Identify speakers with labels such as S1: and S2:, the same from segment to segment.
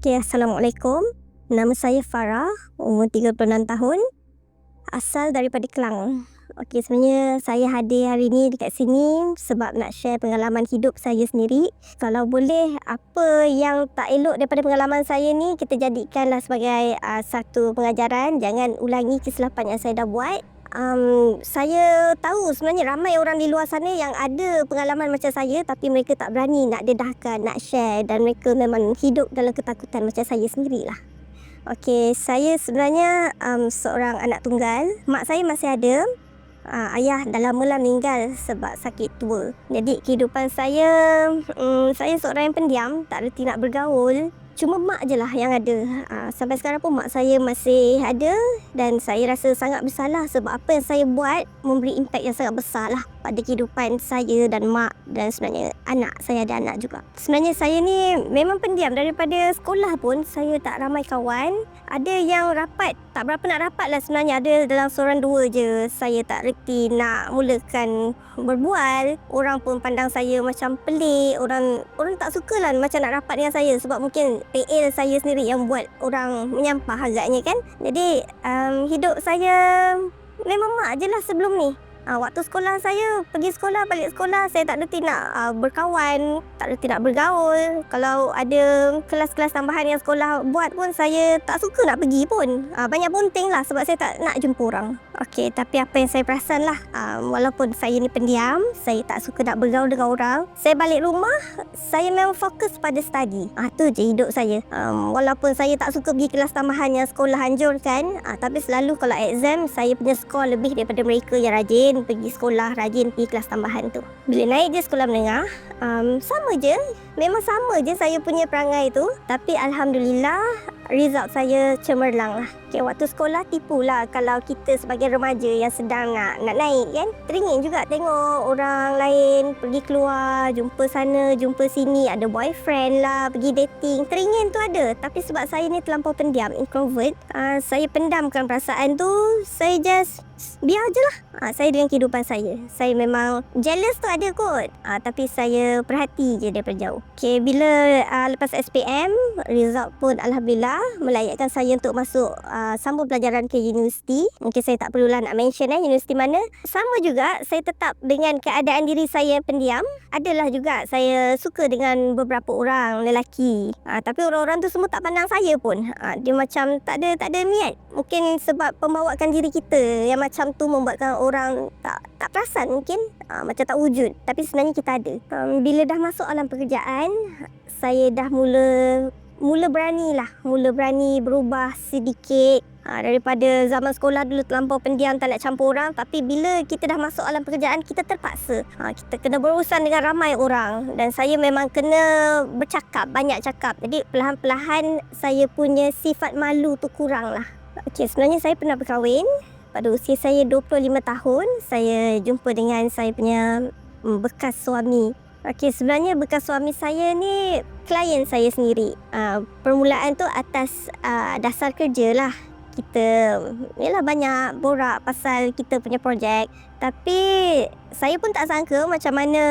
S1: Okay, Assalamualaikum. Nama saya Farah, umur 36 tahun. Asal daripada Kelang. Okey, sebenarnya saya hadir hari ni dekat sini sebab nak share pengalaman hidup saya sendiri. Kalau boleh, apa yang tak elok daripada pengalaman saya ni, kita jadikanlah sebagai uh, satu pengajaran. Jangan ulangi kesilapan yang saya dah buat. Um, saya tahu sebenarnya ramai orang di luar sana yang ada pengalaman macam saya tapi mereka tak berani nak dedahkan, nak share dan mereka memang hidup dalam ketakutan macam saya sendirilah. Okey, saya sebenarnya um, seorang anak tunggal. Mak saya masih ada. Uh, ayah dah lama lah meninggal sebab sakit tua. Jadi kehidupan saya, um, saya seorang yang pendiam, tak reti nak bergaul. Cuma mak je lah yang ada. Uh, sampai sekarang pun mak saya masih ada dan saya rasa sangat bersalah sebab apa yang saya buat memberi impak yang sangat besar lah pada kehidupan saya dan mak dan sebenarnya anak. Saya ada anak juga. Sebenarnya saya ni memang pendiam daripada sekolah pun saya tak ramai kawan. Ada yang rapat, tak berapa nak rapat lah sebenarnya. Ada dalam seorang dua je. Saya tak reti nak mulakan berbual. Orang pun pandang saya macam pelik. Orang orang tak suka lah macam nak rapat dengan saya sebab mungkin PL saya sendiri yang buat orang menyampah agaknya kan. Jadi um, hidup saya memang mak je lah sebelum ni. Uh, waktu sekolah saya pergi sekolah balik sekolah saya tak reti nak uh, berkawan, tak reti nak bergaul. Kalau ada kelas-kelas tambahan yang sekolah buat pun saya tak suka nak pergi pun. Uh, banyak bunting lah sebab saya tak nak jumpa orang. Okey, tapi apa yang saya perasan lah, uh, walaupun saya ni pendiam, saya tak suka nak bergaul dengan orang. Saya balik rumah, saya memang fokus pada study. Ah tu je hidup saya. Um, walaupun saya tak suka pergi kelas tambahan yang sekolah anjurkan, uh, tapi selalu kalau exam saya punya skor lebih daripada mereka yang rajin pergi sekolah, rajin pergi kelas tambahan tu. Bila naik je sekolah menengah, um, sama je. Memang sama je saya punya perangai tu. Tapi Alhamdulillah, result saya cemerlang lah. Okay, waktu sekolah tipulah kalau kita sebagai remaja yang sedang nak, nak naik kan. Teringin juga tengok orang lain pergi keluar, jumpa sana, jumpa sini. Ada boyfriend lah, pergi dating. Teringin tu ada. Tapi sebab saya ni terlampau pendiam, introvert. Uh, saya pendamkan perasaan tu. Saya just biar je lah. Uh, saya dengan kehidupan saya. Saya memang jealous tu ada kot. Uh, tapi saya perhati je daripada jauh. Okay, bila uh, lepas SPM, result pun Alhamdulillah melayakkan saya untuk masuk uh, sambung pelajaran ke universiti. Mungkin saya tak perlulah nak mention eh universiti mana. Sama juga saya tetap dengan keadaan diri saya pendiam. Adalah juga saya suka dengan beberapa orang lelaki. Uh, tapi orang-orang tu semua tak pandang saya pun. Uh, dia macam tak ada tak ada niat. Mungkin sebab pembawaan diri kita yang macam tu membuatkan orang tak tak perasan mungkin. Uh, macam tak wujud. Tapi sebenarnya kita ada. Um, bila dah masuk alam pekerjaan, saya dah mula mula berani lah. Mula berani berubah sedikit. Ha, daripada zaman sekolah dulu terlampau pendiam tak nak campur orang. Tapi bila kita dah masuk alam pekerjaan kita terpaksa. Ha, kita kena berurusan dengan ramai orang. Dan saya memang kena bercakap banyak cakap. Jadi perlahan-perlahan saya punya sifat malu tu kurang lah. Okay, sebenarnya saya pernah berkahwin pada usia saya 25 tahun saya jumpa dengan saya punya mm, bekas suami Okey, sebenarnya bekas suami saya ni klien saya sendiri. Uh, permulaan tu atas uh, dasar kerja lah. Kita yalah banyak borak pasal kita punya projek. Tapi saya pun tak sangka macam mana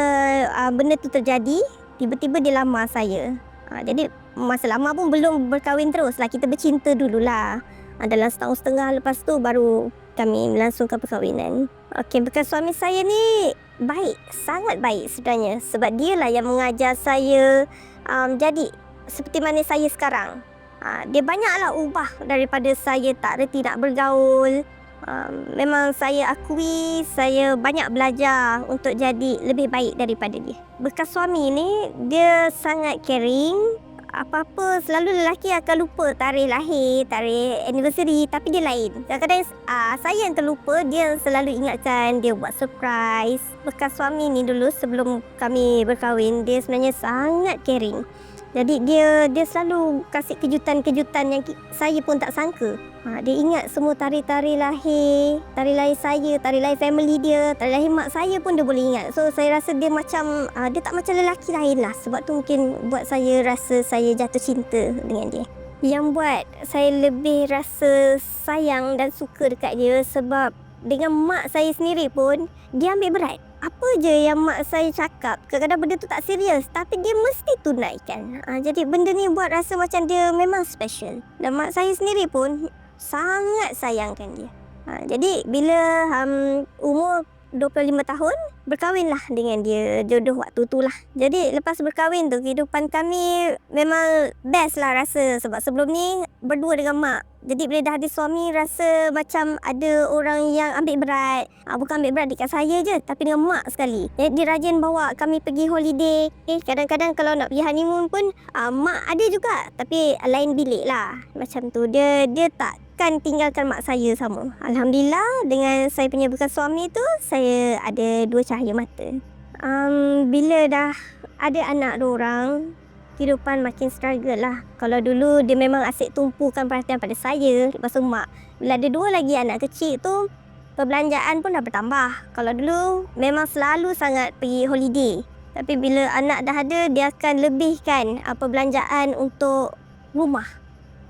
S1: uh, benda tu terjadi. Tiba-tiba dia lamar saya. Uh, jadi masa lama pun belum berkahwin terus lah. Kita bercinta dululah. Uh, dalam setahun setengah lepas tu baru kami melangsungkan perkahwinan. Okey, bekas suami saya ni baik, sangat baik sebenarnya sebab dia lah yang mengajar saya um, jadi seperti mana saya sekarang. Uh, dia banyaklah ubah daripada saya tak reti nak bergaul. Um, memang saya akui saya banyak belajar untuk jadi lebih baik daripada dia. Bekas suami ni dia sangat caring, apa-apa selalu lelaki akan lupa tarikh lahir, tarikh anniversary tapi dia lain. Kadang-kadang uh, saya yang terlupa, dia selalu ingatkan, dia buat surprise. Bekas suami ni dulu sebelum kami berkahwin, dia sebenarnya sangat caring. Jadi dia dia selalu kasih kejutan-kejutan yang saya pun tak sangka. Ha, dia ingat semua tari-tari lahir, tari lahir saya, tari lahir family dia, tari lahir mak saya pun dia boleh ingat. So saya rasa dia macam, uh, dia tak macam lelaki lain lah. Sebab tu mungkin buat saya rasa saya jatuh cinta dengan dia. Yang buat saya lebih rasa sayang dan suka dekat dia sebab dengan mak saya sendiri pun dia ambil berat. Apa je yang mak saya cakap kadang-kadang benda tu tak serius tapi dia mesti tunaikan. Ha, jadi benda ni buat rasa macam dia memang special. Dan mak saya sendiri pun sangat sayangkan dia. Ha, jadi bila um, umur 25 tahun berkahwinlah dengan dia jodoh waktu tu lah. Jadi lepas berkahwin tu kehidupan kami memang best lah rasa sebab sebelum ni berdua dengan mak. Jadi bila dah ada suami rasa macam ada orang yang ambil berat. Ha, bukan ambil berat dekat saya je tapi dengan mak sekali. Jadi dia rajin bawa kami pergi holiday. Eh, kadang-kadang kalau nak pergi honeymoon pun uh, mak ada juga tapi lain bilik lah. Macam tu dia dia tak akan tinggalkan mak saya sama. Alhamdulillah dengan saya punya bekas suami tu saya ada dua cahaya mata. Um, bila dah ada anak dua orang, kehidupan makin struggle lah. Kalau dulu dia memang asyik tumpukan perhatian pada saya, lepas tu mak. Bila ada dua lagi anak kecil tu, perbelanjaan pun dah bertambah. Kalau dulu memang selalu sangat pergi holiday. Tapi bila anak dah ada, dia akan lebihkan uh, perbelanjaan untuk rumah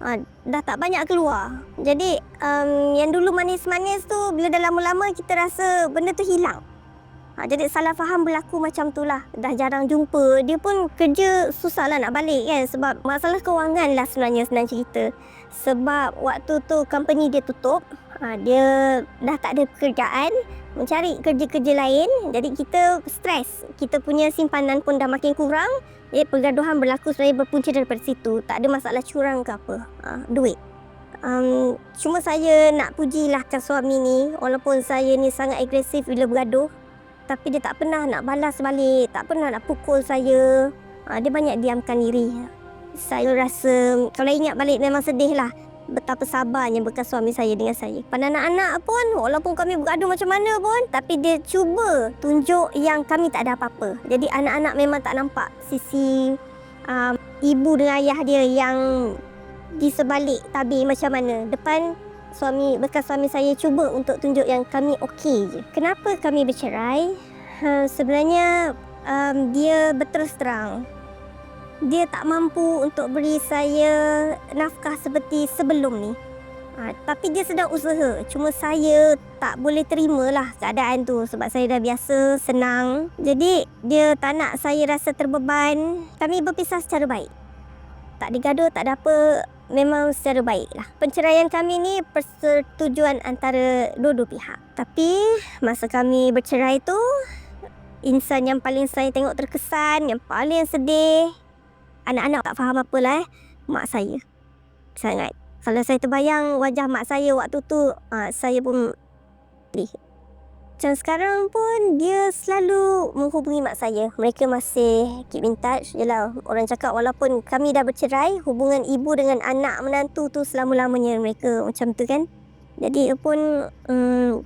S1: ha, dah tak banyak keluar. Jadi um, yang dulu manis-manis tu bila dah lama-lama kita rasa benda tu hilang. Ha, jadi salah faham berlaku macam tu lah. Dah jarang jumpa. Dia pun kerja susah lah nak balik kan. Sebab masalah kewangan lah sebenarnya senang cerita. Sebab waktu tu company dia tutup. Ha, dia dah tak ada pekerjaan. Mencari kerja-kerja lain. Jadi kita stres. Kita punya simpanan pun dah makin kurang. Eh, pergaduhan berlaku sebenarnya berpunca daripada situ. Tak ada masalah curang ke apa. Ha, duit. Um, cuma saya nak pujilah kan suami ni. Walaupun saya ni sangat agresif bila bergaduh. Tapi dia tak pernah nak balas balik. Tak pernah nak pukul saya. Ha, dia banyak diamkan diri. Saya rasa kalau ingat balik memang sedih lah betapa sabarnya bekas suami saya dengan saya. Pada anak-anak pun, walaupun kami bergaduh macam mana pun, tapi dia cuba tunjuk yang kami tak ada apa-apa. Jadi anak-anak memang tak nampak sisi um, ibu dengan ayah dia yang di sebalik tabir macam mana. Depan suami bekas suami saya cuba untuk tunjuk yang kami okey je. Kenapa kami bercerai? Ha, sebenarnya um, dia berterus terang dia tak mampu untuk beri saya nafkah seperti sebelum ni. Ha, tapi dia sedang usaha. Cuma saya tak boleh terima lah keadaan tu sebab saya dah biasa senang. Jadi dia tak nak saya rasa terbeban. Kami berpisah secara baik. Tak digaduh, tak ada apa. Memang secara baik lah. Penceraian kami ni persetujuan antara dua-dua pihak. Tapi masa kami bercerai tu, insan yang paling saya tengok terkesan, yang paling sedih, anak-anak tak faham apa lah eh. Mak saya. Sangat. Kalau saya terbayang wajah mak saya waktu tu, uh, saya pun sedih. Macam sekarang pun dia selalu menghubungi mak saya. Mereka masih keep in touch. Yelah, orang cakap walaupun kami dah bercerai, hubungan ibu dengan anak menantu tu selama-lamanya mereka macam tu kan. Jadi pun um,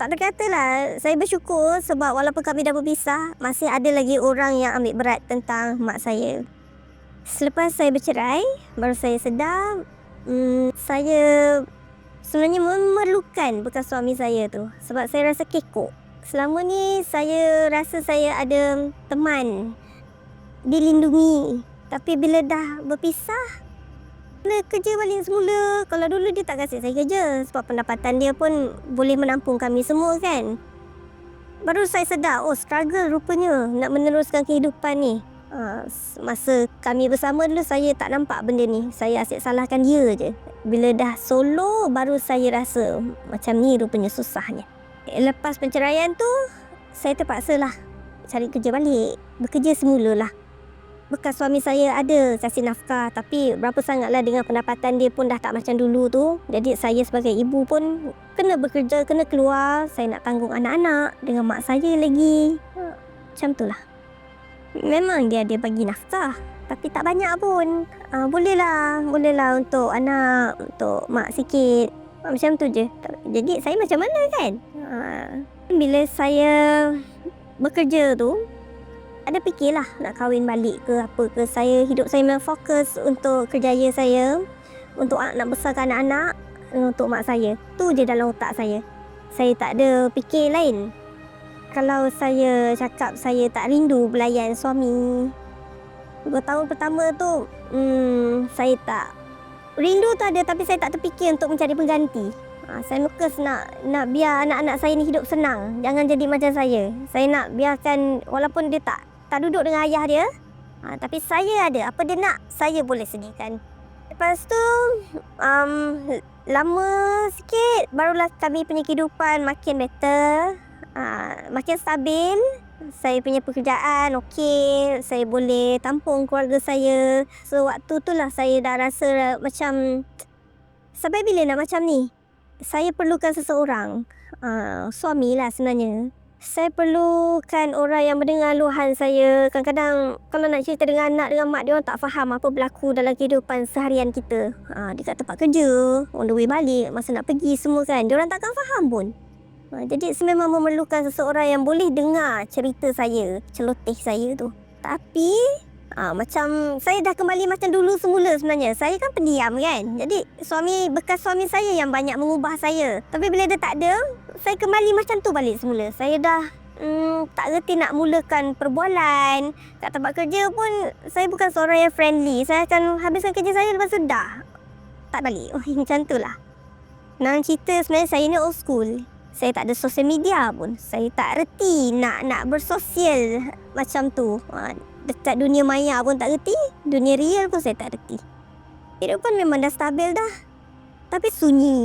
S1: tak terkata lah. Saya bersyukur sebab walaupun kami dah berpisah, masih ada lagi orang yang ambil berat tentang mak saya. Selepas saya bercerai, baru saya sedar hmm, saya sebenarnya memerlukan bekas suami saya tu. Sebab saya rasa kekok. Selama ni saya rasa saya ada teman dilindungi. Tapi bila dah berpisah, bila kerja balik semula. Kalau dulu dia tak kasih saya kerja. Sebab pendapatan dia pun boleh menampung kami semua kan. Baru saya sedar, oh struggle rupanya nak meneruskan kehidupan ni. Ha, masa kami bersama dulu saya tak nampak benda ni. Saya asyik salahkan dia je. Bila dah solo baru saya rasa macam ni rupanya susahnya. Lepas penceraian tu saya terpaksa lah cari kerja balik. Bekerja semula lah. Bekas suami saya ada kasih nafkah tapi berapa sangatlah dengan pendapatan dia pun dah tak macam dulu tu. Jadi saya sebagai ibu pun kena bekerja, kena keluar. Saya nak tanggung anak-anak dengan mak saya lagi. Macam tu lah. Memang dia ada bagi nafkah Tapi tak banyak pun. Uh, Boleh lah Boleh lah untuk anak Untuk mak sikit. Uh, Macam tu je. Jadi saya macam mana kan? Uh, Bila saya Bekerja tu Ada fikirlah Nak kahwin balik ke apa ke. Saya hidup saya memang fokus Untuk kerjaya saya Untuk nak besarkan anak-anak Untuk mak saya. Tu je dalam otak saya. Saya tak ada fikir lain. Kalau saya cakap saya tak rindu belayan suami tahun pertama tu hmm, Saya tak Rindu tu ada tapi saya tak terfikir untuk mencari pengganti Ha, saya fokus nak nak biar anak-anak saya ni hidup senang. Jangan jadi macam saya. Saya nak biarkan walaupun dia tak tak duduk dengan ayah dia. Ha, tapi saya ada. Apa dia nak, saya boleh sediakan. Lepas tu, um, lama sikit barulah kami punya kehidupan makin better. Ha, makin stabil. Saya punya pekerjaan okey. Saya boleh tampung keluarga saya. So, waktu tu lah saya dah rasa macam... Sampai bila nak macam ni? saya perlukan seseorang. Uh, suami lah sebenarnya. Saya perlukan orang yang mendengar luahan saya. Kadang-kadang kalau nak cerita dengan anak, dengan mak, dia orang tak faham apa berlaku dalam kehidupan seharian kita. Uh, dia kat tempat kerja, on the way balik, masa nak pergi semua kan. Dia orang takkan faham pun. Uh, jadi saya memang memerlukan seseorang yang boleh dengar cerita saya, celoteh saya tu. Tapi Ha, macam saya dah kembali macam dulu semula sebenarnya. Saya kan pendiam kan. Jadi suami bekas suami saya yang banyak mengubah saya. Tapi bila dia tak ada, saya kembali macam tu balik semula. Saya dah hmm, tak reti nak mulakan perbualan. Kat tempat kerja pun saya bukan seorang yang friendly. Saya akan habiskan kerja saya lepas tu dah. Tak balik. Oh, macam tu lah. Nak cerita sebenarnya saya ni old school. Saya tak ada sosial media pun. Saya tak reti nak nak bersosial macam tu. Ha, dekat dunia maya pun tak reti. Dunia real pun saya tak reti. Kehidupan memang dah stabil dah. Tapi sunyi.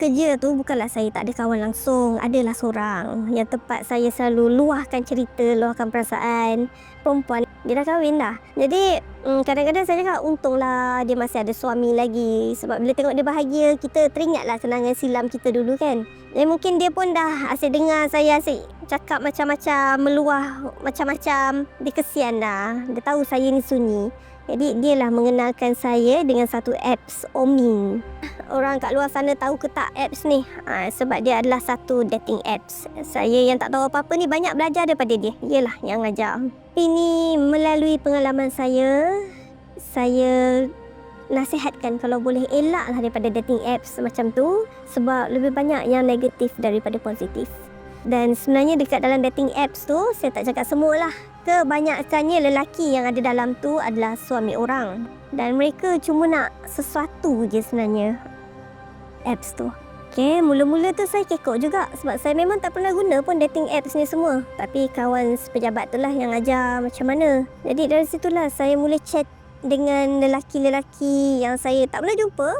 S1: Kerja tu bukanlah saya tak ada kawan langsung. Adalah seorang yang tepat saya selalu luahkan cerita, luahkan perasaan. Perempuan, dia dah kahwin dah. Jadi hmm, kadang-kadang saya cakap untunglah dia masih ada suami lagi. Sebab bila tengok dia bahagia, kita teringatlah kenangan silam kita dulu kan. Jadi mungkin dia pun dah asyik dengar saya asyik cakap macam-macam, meluah macam-macam. Dia kesian dah. Dia tahu saya ni sunyi. Jadi dia lah mengenalkan saya dengan satu apps Omin. Orang kat luar sana tahu ke tak apps ni? Ha, sebab dia adalah satu dating apps. Saya yang tak tahu apa-apa ni banyak belajar daripada dia. Ialah yang ajar. Ini melalui pengalaman saya, saya nasihatkan kalau boleh elaklah daripada dating apps macam tu sebab lebih banyak yang negatif daripada positif. Dan sebenarnya dekat dalam dating apps tu, saya tak cakap semualah. Kebanyakannya lelaki yang ada dalam tu adalah suami orang. Dan mereka cuma nak sesuatu je sebenarnya. Apps tu. Okay, mula-mula tu saya kekok juga sebab saya memang tak pernah guna pun dating apps ni semua. Tapi kawan pejabat tu lah yang ajar macam mana. Jadi dari situlah saya mula chat dengan lelaki-lelaki yang saya tak pernah jumpa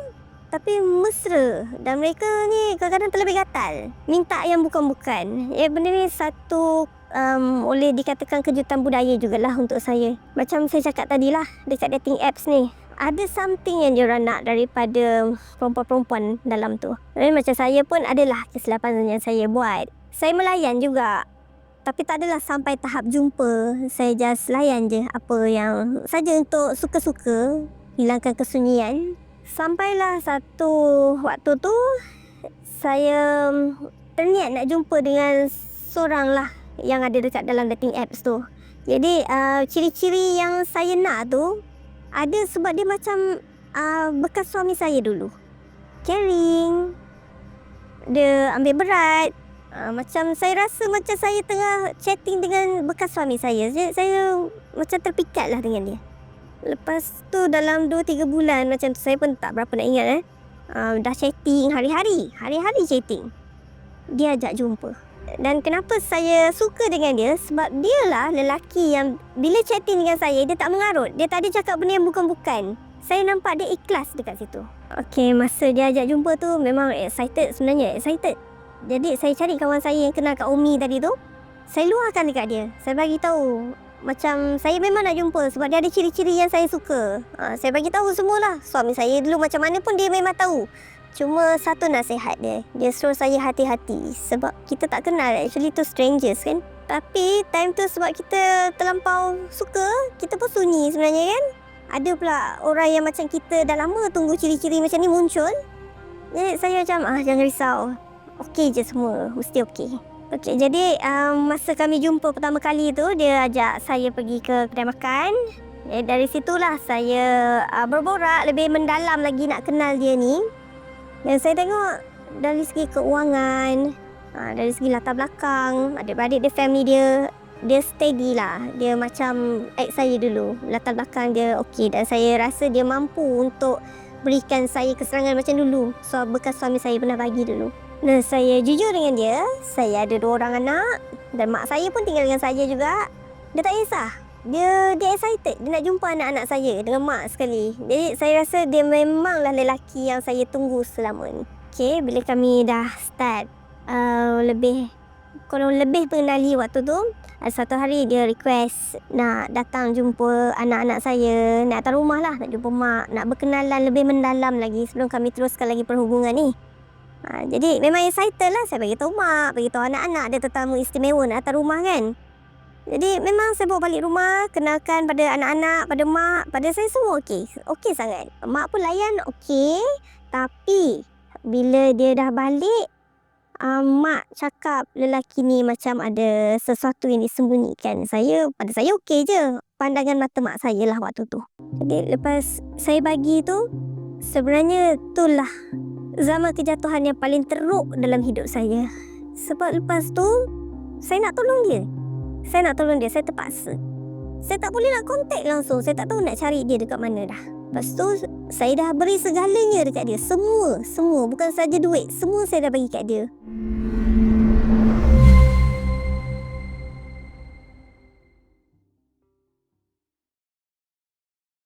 S1: tapi mesra dan mereka ni kadang-kadang terlebih gatal minta yang bukan-bukan ya benda ni satu um, boleh dikatakan kejutan budaya jugalah untuk saya macam saya cakap tadi lah dekat dating apps ni ada something yang diorang nak daripada perempuan-perempuan dalam tu. Jadi macam saya pun adalah kesilapan yang saya buat. Saya melayan juga. Tapi tak adalah sampai tahap jumpa. Saya just layan je apa yang saja untuk suka-suka. Hilangkan kesunyian. Sampailah satu waktu tu saya terniat nak jumpa dengan seorang lah yang ada dekat dalam dating apps tu. Jadi uh, ciri-ciri yang saya nak tu ada sebab dia macam uh, bekas suami saya dulu. Caring. Dia ambil berat. Uh, macam saya rasa macam saya tengah chatting dengan bekas suami saya. Jadi saya macam terpikat lah dengan dia. Lepas tu dalam 2-3 bulan macam tu saya pun tak berapa nak ingat eh. Uh, dah chatting hari-hari. Hari-hari chatting. Dia ajak jumpa. Dan kenapa saya suka dengan dia sebab dia lah lelaki yang bila chatting dengan saya dia tak mengarut. Dia tak ada cakap benda yang bukan-bukan. Saya nampak dia ikhlas dekat situ. Okay, masa dia ajak jumpa tu memang excited sebenarnya. Excited. Jadi saya cari kawan saya yang kenal Kak Umi tadi tu. Saya luahkan dekat dia. Saya bagi tahu macam saya memang nak jumpa sebab dia ada ciri-ciri yang saya suka. Ha, saya bagi tahu semualah. Suami saya dulu macam mana pun dia memang tahu. Cuma satu nasihat dia. Dia suruh saya hati-hati sebab kita tak kenal actually tu strangers kan. Tapi time tu sebab kita terlampau suka, kita pun sunyi sebenarnya kan. Ada pula orang yang macam kita dah lama tunggu ciri-ciri macam ni muncul. Jadi saya macam ah jangan risau. Okey je semua, mesti okey. Okey, jadi um, masa kami jumpa pertama kali tu, dia ajak saya pergi ke kedai makan. Eh, dari situlah saya uh, berborak lebih mendalam lagi nak kenal dia ni. Dan saya tengok dari segi keuangan, uh, dari segi latar belakang, adik-beradik dia, family dia, dia steady lah. Dia macam ex saya dulu. Latar belakang dia okey dan saya rasa dia mampu untuk berikan saya keserangan macam dulu. So, bekas suami saya pernah bagi dulu. Dan saya jujur dengan dia, saya ada dua orang anak dan mak saya pun tinggal dengan saya juga. Dia tak kisah. Dia dia excited. Dia nak jumpa anak-anak saya dengan mak sekali. Jadi saya rasa dia memanglah lelaki yang saya tunggu selama ni. Okay, bila kami dah start uh, lebih kurang lebih mengenali waktu tu uh, satu hari dia request nak datang jumpa anak-anak saya nak datang rumah lah nak jumpa mak nak berkenalan lebih mendalam lagi sebelum kami teruskan lagi perhubungan ni ha, jadi memang excited lah saya bagi tahu mak bagi tahu anak-anak ada tetamu istimewa nak datang rumah kan jadi memang saya bawa balik rumah kenalkan pada anak-anak pada mak pada saya semua okey okey sangat mak pun layan okey tapi bila dia dah balik uh, mak cakap lelaki ni macam ada sesuatu yang disembunyikan. Saya, pada saya okey je. Pandangan mata mak saya lah waktu tu. Jadi lepas saya bagi tu, sebenarnya itulah zaman kejatuhan yang paling teruk dalam hidup saya. Sebab lepas tu, saya nak tolong dia. Saya nak tolong dia, saya terpaksa. Saya tak boleh nak kontak langsung. Saya tak tahu nak cari dia dekat mana dah. Lepas tu, saya dah beri segalanya dekat dia. Semua, semua. Bukan saja duit. Semua saya dah bagi kat dia.